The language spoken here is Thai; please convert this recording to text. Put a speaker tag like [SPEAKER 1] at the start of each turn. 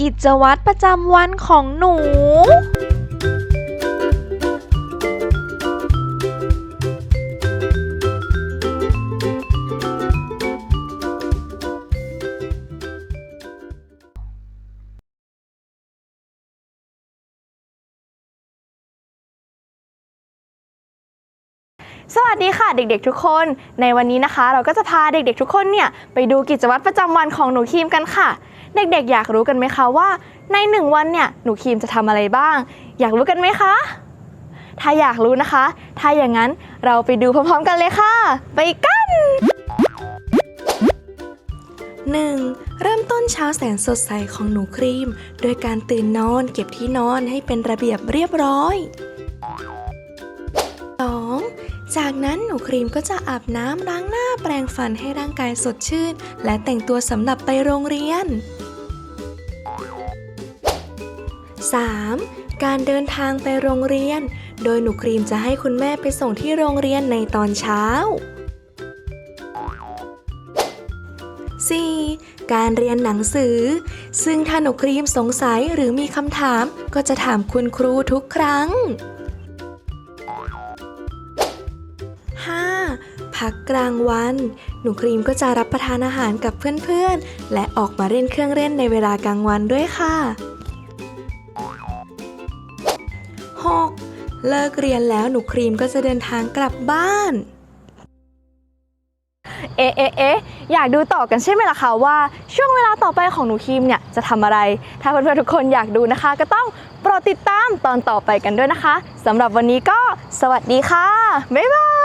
[SPEAKER 1] กิจวัตรประจำวันของหนู
[SPEAKER 2] สวัสดีค่ะเด็กๆทุกคน ในวันนี้นะคะ เราก็จะพาเด็กๆทุกคนเนี่ย ไปดูกิจวัตรประจำวันของหนูครีมกันค่ะ เด็กๆ อยากรู้กันไหมคะว่า ในหนึ่งวันเนี่ยหนูครีมจะทำอะไรบ้าง อยากรู้กันไหมคะ ถ้าอยากรู้นะคะ ถ้าอย่างนั้นเราไปดูพร้อมๆกันเลยค่ะ ไปกัน 1. เริ่มต้นเช้าแสนสดใสของหนูครีม โดยการตื่นนอนเก็บที่นอนให้เป็นระเบียบเรียบร้อย 2. จากนั้นหนูครีมก็จะอาบน้ำล้างหน้าแปรงฟันให้ร่างกายสดชื่น และแต่งตัวสำหรับไปโรงเรียน 3. การเดินทางไปโรงเรียน โดยหนูครีมจะให้คุณแม่ไปส่งที่โรงเรียนในตอนเช้า 4. การเรียนหนังสือ ซึ่งถ้าหนูครีมสงสัยหรือมีคำถามก็จะถามคุณครูทุกครั้ง 5. พักกลางวัน หนูครีมก็จะรับประทานอาหารกับเพื่อนๆ และออกมาเล่นเครื่องเล่นในเวลากลางวันด้วยค่ะ 6. เลิกเรียนแล้วหนูครีมก็จะเดินทางกลับบ้าน เอ๊ะเอ๊ะเอ๊ะอยากดูต่อกันใช่ไหมล่ะคะว่า ช่วงเวลาต่อไปของหนูครีมเนี่ยจะทำอะไร ถ้าเพื่อนๆทุกคนอยากดูนะคะ ก็ต้องโปรดติดตามตอนต่อไปกันด้วยนะคะสำหรับวันนี้ก็สวัสดีค่ะ บ๊ายบาย